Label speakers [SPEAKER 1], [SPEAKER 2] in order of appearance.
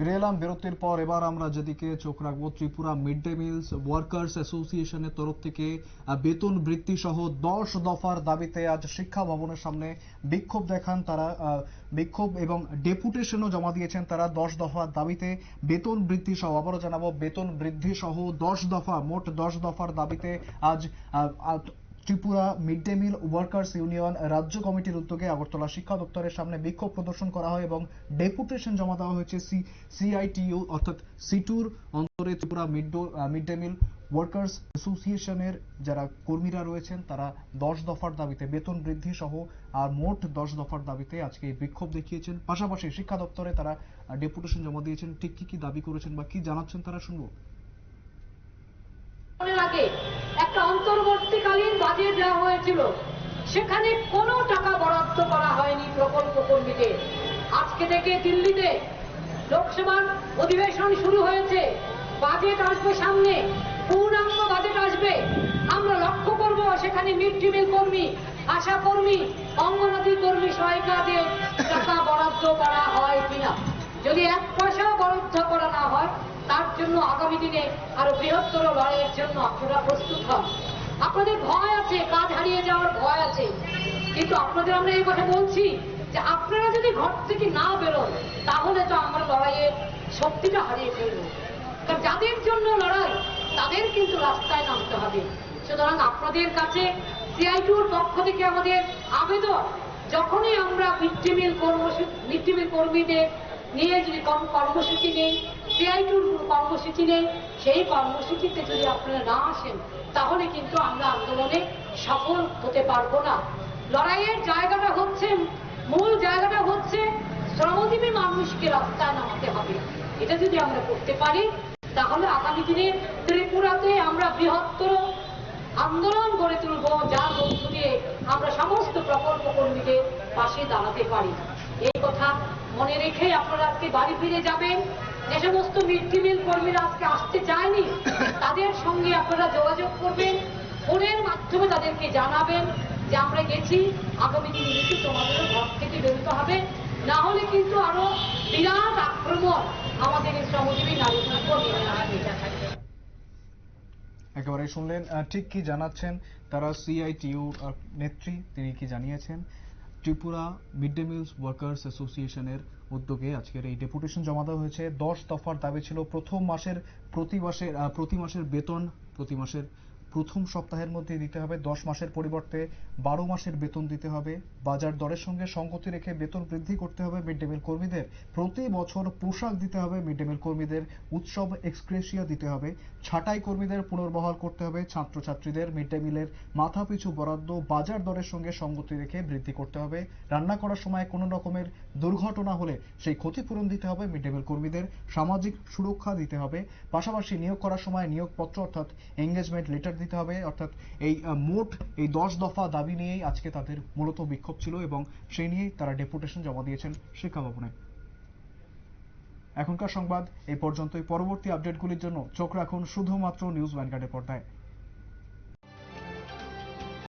[SPEAKER 1] ফিরে এলাম বিরতির পর। এবার আমরা যেদিকে চোখ রাখব, Tripura mid day mills workers অ্যাসোসিয়েশনের তরফ থেকে বেতন বৃদ্ধি সহ দশ দফার দাবিতে আজ শিক্ষা ভবনের সামনে বিক্ষোভ দেখান তারা বিক্ষোভ এবং ডেপুটেশনও জমা দিয়েছেন তারা দশ দফার দাবিতে। বেতন বৃদ্ধি সহ আবারও জানাব, বেতন বৃদ্ধি সহ দশ দফা, মোট দশ দফার দাবিতে আজ Tripura mid day meal workers union রাজ্য কমিটির উদ্যোগে আগরতলা শিক্ষা দপ্তরের সামনে বিক্ষোভ প্রদর্শন করা হয় এবং ডেপুটেশন জমা দেওয়া হয়েছে সি, সিআইটিইউ অর্থাৎ সিটুর অন্তরে Tripura mid mid day meal workers অ্যাসোসিয়েশনের যারা কর্মীরা রয়েছেন, তারা দশ দফার দাবিতে বেতন বৃদ্ধি সহ, আর মোট দশ দফার দাবিতে আজকে বিক্ষোভ দেখিয়েছেন। পাশাপাশি শিক্ষা দপ্তরে তারা ডেপুটেশন জমা দিয়েছেন। ঠিক কি কি দাবি করেছেন বা কি জানাচ্ছেন তারা শুনব।
[SPEAKER 2] একটা অন্তর্বর্তীকালীন বাজেট দেওয়া হয়েছিল। সেখানে কোনো টাকা বরাদ্দ করা হয়নি প্রকল্প কর্মীদের। আজকে থেকে দিল্লিতে লোকসভার অধিবেশন শুরু হয়েছে। বাজেট আসবে সামনে, পূর্ণাঙ্গ বাজেট আসবে। আমরা লক্ষ্য করব সেখানে মিড ডে মিল কর্মী, আশা কর্মী অঙ্গনদী কর্মী সহায়িকাদের টাকা বরাদ্দ করা হয় কিনা। যদি এক পয়সাও বরাদ্দ করা না হয় তার জন্য আগামী দিনে আরও বৃহত্তর লড়াইয়ের জন্য আপনারা প্রস্তুত হন। আপনাদের ভয় আছে কাজ হারিয়ে যাওয়ার ভয় আছে। কিন্তু আপনাদের আমরা এই কথা বলছি যে আপনারা যদি ঘর থেকে না বেরোন, তাহলে তো আমরা লড়াইয়ের শক্তিটা হারিয়ে ফেলব। কারণ যাদের জন্য লড়াই, তাদের কিন্তু রাস্তায় নামতে হবে। সুতরাং আপনাদের কাছে সিআইটুর পক্ষ থেকে আমাদের আবেদন যখনই আমরা মিড ডে মিল কর্মসূচি মিড ডে মিল কর্মীদের নিয়ে যদি কর্মসূচি নেই, সিআইটুর কর্মসূচি নেই, সেই কর্মসূচিতে যদি আপনারা না আসেন, তাহলে কিন্তু আমরা আন্দোলনে সফল হতে পারব না। লড়াইয়ের জায়গাটা হচ্ছে, মূল জায়গাটা হচ্ছে শ্রমজীবী মানুষকে রাস্তায় নামাতে হবে। এটা যদি আমরা করতে পারি, তাহলে আগামী দিনে ত্রিপুরাতে আমরা বৃহত্তর আন্দোলন গড়ে তুলব, যার মধ্য দিয়ে আমরা পাশে দাঁড়াতে পারি। এই কথা মনে রেখে আপনারা আজকে বাড়ি ফিরে যাবেন। যে সমস্ত মিড মিল কর্মীরা আজকে আসতে চায়নি। তাদের সঙ্গে আপনারা যোগাযোগ করবেন, ফোনের মাধ্যমে তাদেরকে জানাবেন যে আমরা গেছি, আগামী দিনে কিন্তু তোমাদেরও ঘর থেকে বেরোতে হবে। না হলে কিন্তু আরও বিরাট আক্রমণ আমাদের এই শ্রমজীবী নারীদের উপর
[SPEAKER 1] একেবারে শুনলেন ঠিক কি জানাচ্ছেন তারা সিআইটিইউ নেত্রী, তিনি কি জানিয়েছেন? Tripura mid day mills workers অ্যাসোসিয়েশনের উদ্যোগে আজকের এই ডেপুটেশন জমা দেওয়া হয়েছে। দশ দফার দাবি ছিল, প্রথম মাসের প্রতি মাসের প্রতি মাসের বেতন, প্রতি মাসের প্রথম সপ্তাহের মধ্যে দিতে হবে দশ মাসের পরিবর্তে বারো মাসের বেতন দিতে হবে। বাজার দরের সঙ্গে সঙ্গতি রেখে বেতন বৃদ্ধি করতে হবে মিড ডে মিল কর্মীদের। প্রতি বছর পোশাক দিতে হবে মিড ডে মিল কর্মীদের। উৎসব এক্সক্রেশিয়া দিতে হবে। ছাঁটাই কর্মীদের পুনর্বহাল করতে হবে ছাত্রছাত্রীদের। মিড ডে মিলের মাথাপিছু বরাদ্দ বাজার দরের সঙ্গে সঙ্গতি রেখে বৃদ্ধি করতে হবে। রান্না করার সময় কোনো রকমের দুর্ঘটনা হলে সেই ক্ষতিপূরণ দিতে হবে মিড ডে মিল কর্মীদের। সামাজিক সুরক্ষা দিতে হবে। পাশাপাশি নিয়োগ করার সময় নিয়োগপত্র অর্থাৎ এঙ্গেজমেন্ট লেটার দিতে হবে। অর্থাৎ এই মোট এই দশ দফা দাবি নিয়েই আজকে তাদের মূলত বিক্ষোভ ছিল এবং সেই নিয়েই তারা ডেপুটেশন জমা দিয়েছেন শিক্ষা ভবনে। এখনকার সংবাদ এই পর্যন্তই। পরবর্তী আপডেটগুলির জন্য চোখ রাখুন শুধুমাত্র নিউজ ভ্যানগার্ডের পর্দায়।